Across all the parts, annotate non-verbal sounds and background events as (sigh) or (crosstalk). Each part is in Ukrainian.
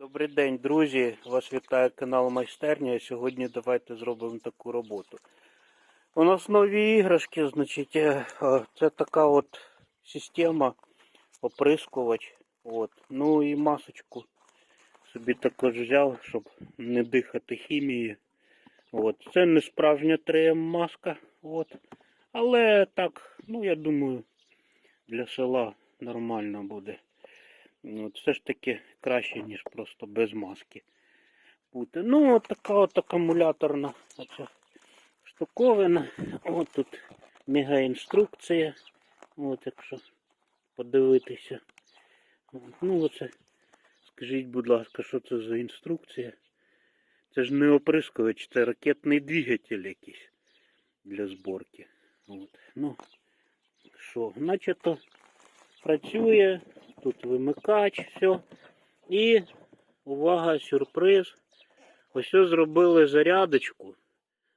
Добрий день, друзі! Вас вітає канал Майстерня. Сьогодні давайте зробимо таку роботу. У нас нові іграшки, значить, е, це така от система оприскувач. От. Ну і масочку собі також взяв, щоб не дихати хімією. От. Це не справжня 3М маска. От. Але так, ну я думаю, для села нормально буде. От, все ж таки краще, ніж просто без маски бути. Ну, от така от акумуляторна оця штуковина. От тут мегаінструкція. От якщо подивитися. От, ну оце. Скажіть, будь ласка, що це за інструкція? Це ж не оприскувач, це ракетний двигатель якийсь для зборки. От. Ну, що, начебто працює, тут вимикач, все. І увага, сюрприз. Ось зробили зарядочку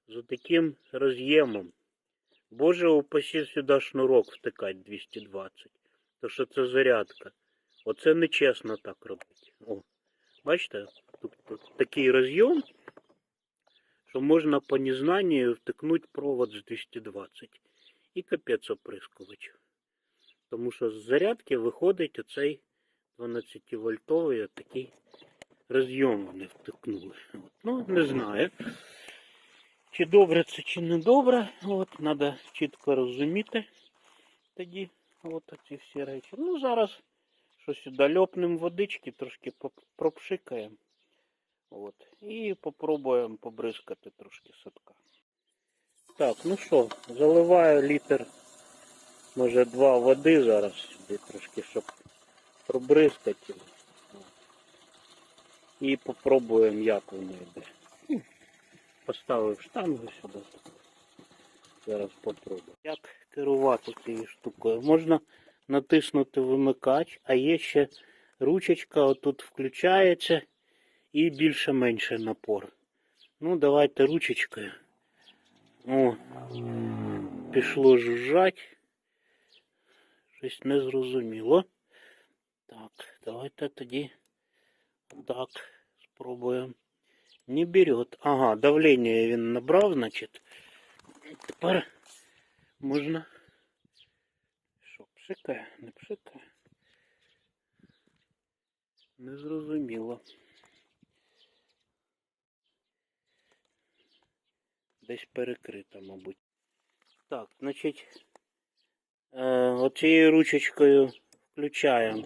з таким роз'ємом. Боже, упасі сюди шнурок втикать 220. То що це зарядка. Оце нечесно так робити. О, бачите, тут, тут такий роз'єм, що можна по незнанню втикнути провод з 220. І капець оприскувачу. Тому що з зарядки виходить оцей 12-вольтовий такий роз'єм вони втикнули. От. Ну, не знаю. Чи добре це, чи не добре. От, треба чітко розуміти тоді от ці всі речі. Ну, зараз що сюди льопнемо водички, трошки пропшикаємо. От. І попробуємо побризкати трошки садка. Так, ну що, заливаю літр може два води зараз сюди трошки, щоб пробризкати. І попробуємо, як воно йде. Поставив штангу сюди. Зараз попробую. Як керувати цією штукою? Можна натиснути вимикач, а є ще ручечка, отут включається і більше-менше напор. Ну, давайте ручечкою. О, пішло жужжать. Щось незрозуміло. Так, давайте тоді так спробуємо. Не берет. Ага, давлення він набрав, значить. Тепер можна. Що, пшикає, не пшикає? Незрозуміло. Десь перекрита, мабуть. Так, значить, е, оцією ручечкою включаємо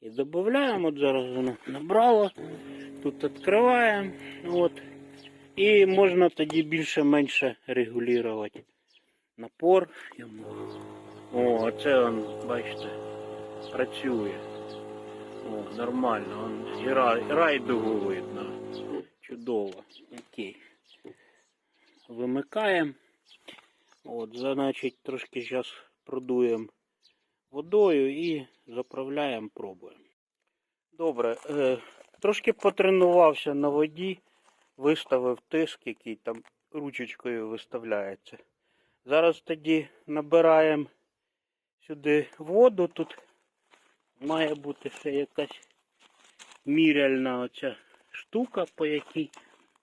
і додаємо. От зараз воно набрало. Тут відкриваємо. От. І можна тоді більше-менше регулювати напор. Йому. О, оце он, бачите, працює. О, нормально. Он, і рай, райдугу видно. Чудово. Окей. Вимикаємо. От, значить, трошки зараз продуємо водою і заправляємо, пробуємо. Добре, е, трошки потренувався на воді, виставив тиск, який там ручечкою виставляється. Зараз тоді набираємо сюди воду. Тут має бути ще якась міряльна оця штука, по якій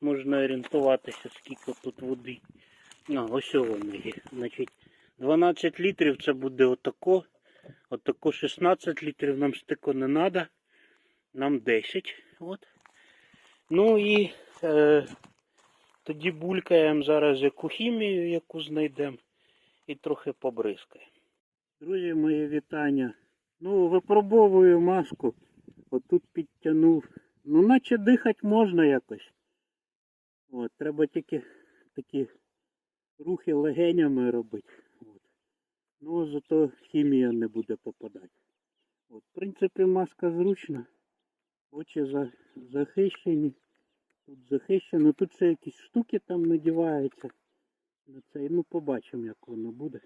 можна орієнтуватися, скільки тут води. А, ось воно є. Значить, 12 літрів це буде отако. Отако 16 літрів нам стико не треба. Нам 10. От. Ну і е, тоді булькаємо зараз яку хімію, яку знайдемо, і трохи побризкаємо. Друзі, мої вітання. Ну, випробовую маску. Отут підтягнув. Ну, наче дихати можна якось. От, треба тільки такі рухи легенями робити. Ну, зато хімія не буде попадати. От, в принципі, маска зручна. Очі за, захищені. Тут захищено. Тут ще якісь штуки там надіваються. На цей. Ну, побачимо, як воно буде.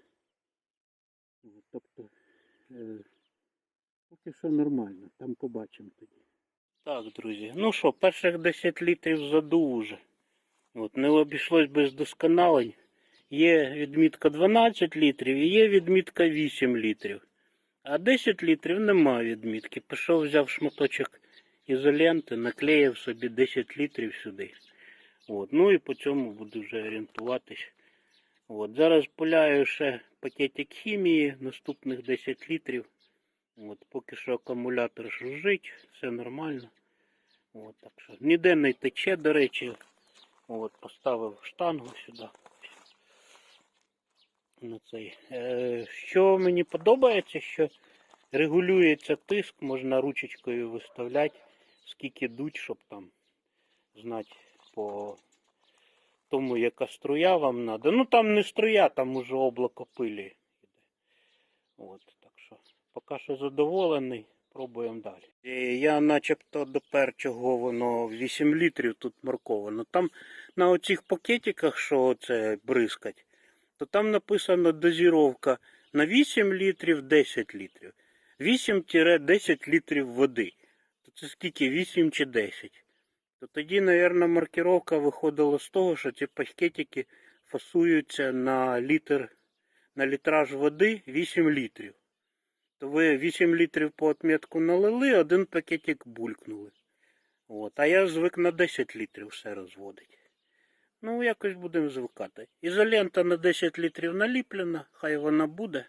От, тобто, е, поки що нормально. Там побачимо тоді. Так, друзі. Ну що, перших 10 літрів задув уже. От, не обійшлось без досконалень. Є відмітка 12 літрів і є відмітка 8 літрів. А 10 літрів немає відмітки. Пішов, взяв шматочок ізоленти, наклеїв собі 10 літрів сюди. От. Ну і по цьому буду вже орієнтуватись. От. Зараз пуляю ще пакетик хімії, наступних 10 літрів. От. Поки що акумулятор жужжить, все нормально. От, так що ніде не тече, до речі. От, поставив штангу сюди. На цей. Е, що мені подобається, що регулюється тиск, можна ручечкою виставляти, скільки дуть, щоб там знати по тому, яка струя вам треба. Ну там не струя, там уже облако пилі. От, так що, поки що задоволений, пробуємо далі. Е, Я начебто допер, чого воно 8 літрів тут марковано. Там на оцих пакетиках, що це бризкать, то там написано дозіровка на 8 літрів 10 літрів. 8-10 літрів води. То це скільки? 8 чи 10? То тоді, мабуть, маркировка виходила з того, що ці пакетики фасуються на літр, на літраж води 8 літрів. То ви 8 літрів по отметку налили, один пакетик булькнули. От. А я звик на 10 літрів все розводить. Ну, якось будемо звикати. Ізолента на 10 літрів наліплена, хай вона буде.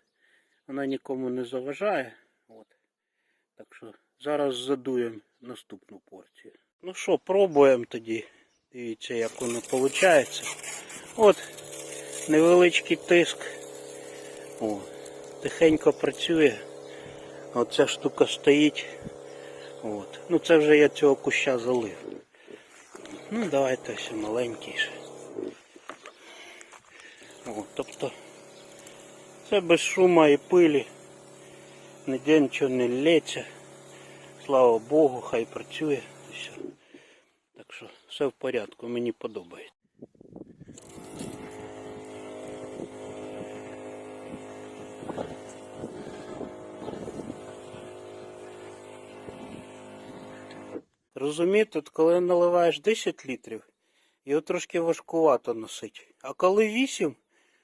Вона нікому не заважає. От. Так що зараз задуємо наступну порцію. Ну що, пробуємо тоді. Дивіться, як воно виходить. От, невеличкий тиск. О, тихенько працює. Оця штука стоїть. От. Ну це вже я цього куща залив. Ну давайте все маленький ще. О, тобто це без шума і пилі. Ніде нічого не лється. Слава Богу, хай працює. І все. Так що все в порядку, мені подобається. Розумієте, от коли наливаєш 10 літрів, його трошки важкувато носить. А коли 8,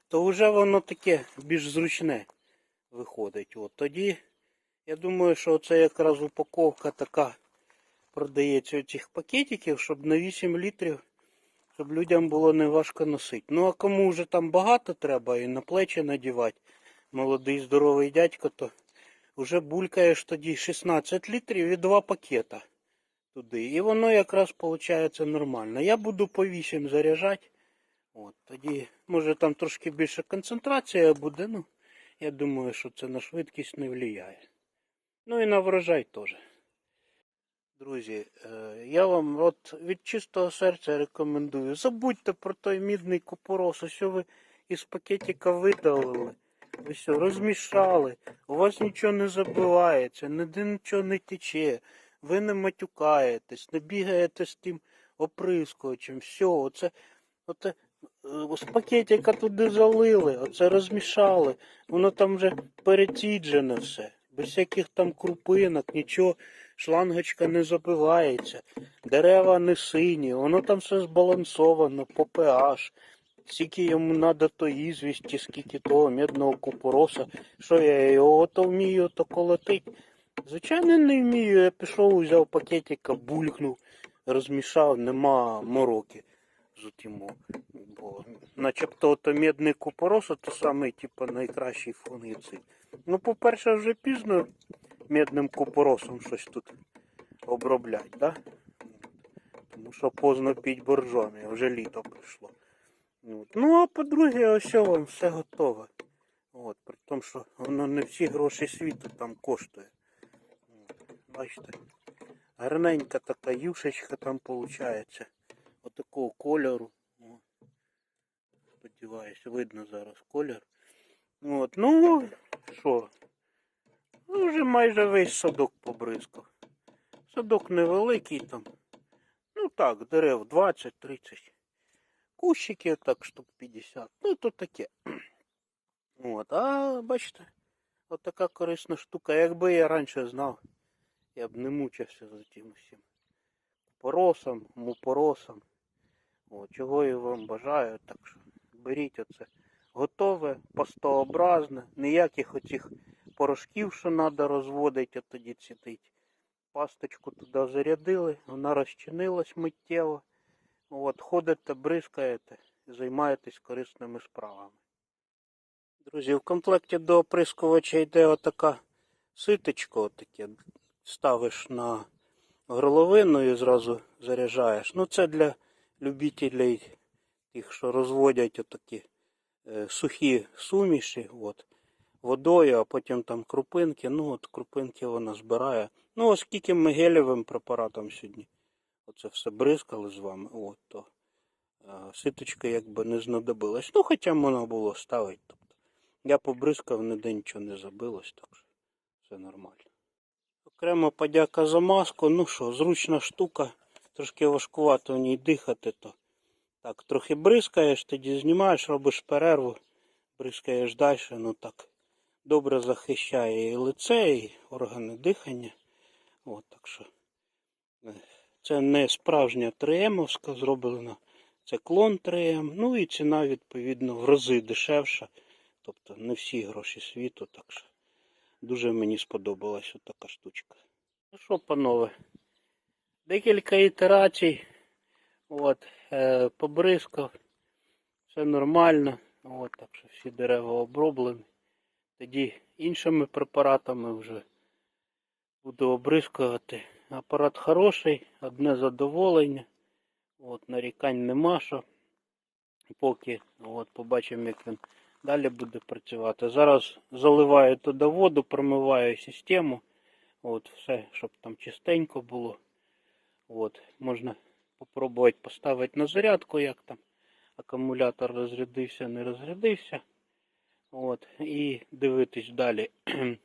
то вже воно таке більш зручне виходить. От тоді, я думаю, що це якраз упаковка така продається цих пакетиків, щоб на 8 літрів, щоб людям було не важко носити. Ну а кому вже там багато треба і на плечі надівати, молодий здоровий дядько, то вже булькаєш тоді 16 літрів і два пакета туди. І воно якраз виходить нормально. Я буду по 8 заряджати. От, тоді, може там трошки більше концентрація буде, ну, я думаю, що це на швидкість не впливає. Ну і на врожай теж. Друзі, е, я вам от від чистого серця рекомендую. Забудьте про той мідний купорос, що ви із пакетика видалили. Ви все розмішали, у вас нічого не забивається, ніде нічого не тече, ви не матюкаєтесь, не бігаєте з тим оприскувачем. Все, оце, оце з пакетика туди залили, оце розмішали. Воно там вже переціджене все. Без всяких там крупинок, нічого, шлангочка не забивається, дерева не сині, воно там все збалансовано по pH. Скільки йому треба то ізвісті, скільки того медного купороса, що я його то вмію, то колотить. Звичайно, не вмію. Я пішов, взяв пакетика, булькнув, розмішав, нема мороки утіму. Бо начебто то медний купорос, то самий, типу, найкращий фунгіцид. Ну, по-перше, вже пізно медним купоросом щось тут оброблять, да? Тому що поздно піть боржомі, вже літо прийшло. Ну, а по-друге, ось вам все готове. От, при тому, що воно не всі гроші світу там коштує. Бачите, гарненька така юшечка там виходить. Отакого кольору. О. Сподіваюсь, видно зараз колір. От, ну, що? Ну, вже майже весь садок побризкав. Садок невеликий там. Ну так, дерев 20-30. Кущики так штук 50. Ну, то таке. От, а бачите, от така корисна штука. Якби я раніше знав, я б не мучився за тим усім. Поросом, мупоросом. От, чого я вам бажаю, так що беріть оце. Готове, пастообразне, ніяких оцих порошків, що треба розводити, а тоді цітить. Пасточку туди зарядили, вона розчинилась миттєво. От, ходите, бризкаєте займаєтесь корисними справами. Друзі, в комплекті до оприскувача йде отака ситочка, отаке. Ставиш на горловину і зразу заряджаєш. Ну, це для любителів тих, що розводять отакі е, сухі суміші. От водою, а потім там крупинки. Ну, от крупинки вона збирає. Ну, оскільки ми гелєвим препаратом сьогодні оце все бризкали з вами, от, то а, ситочка якби не знадобилась. Ну, хоча можна було ставити. Тобто, я побризкав, ніде нічого не забилось, так що все нормально. Окремо подяка за маску. Ну що, зручна штука, трошки важкувато в ній дихати, то так, трохи бризкаєш, тоді знімаєш, робиш перерву, бризкаєш далі, ну так добре захищає і лице, і органи дихання. От, так що е, це не справжня 3М-овська зроблена, це клон 3М. Ну і ціна, відповідно, в рази дешевша. Тобто не всі гроші світу, так що дуже мені сподобалась така штучка. Ну що, панове, декілька ітерацій. От, е, побризкав, все нормально. От, так що всі дерева оброблені. Тоді іншими препаратами вже буду обрискувати. Апарат хороший, одне задоволення. От, нарікань нема що. Поки от, побачимо, як він далі буде працювати. Зараз заливаю туди воду, промиваю систему. От, все, щоб там чистенько було. От, можна попробувати поставити на зарядку, як там акумулятор розрядився, не розрядився. От, і дивитись далі, (clears throat)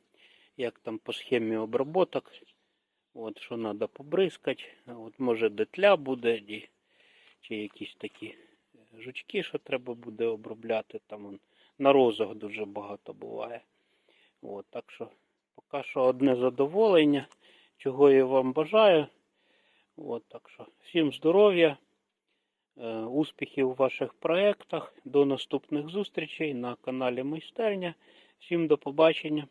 як там по схемі обработок. От, що треба побризкати. От, може детля буде, і, чи якісь такі жучки, що треба буде обробляти. Там он, на розах дуже багато буває. От, так що поки що одне задоволення, чого я вам бажаю. От, так що всім здоров'я, е, успіхів у ваших проєктах. До наступних зустрічей на каналі Майстерня. Всім до побачення.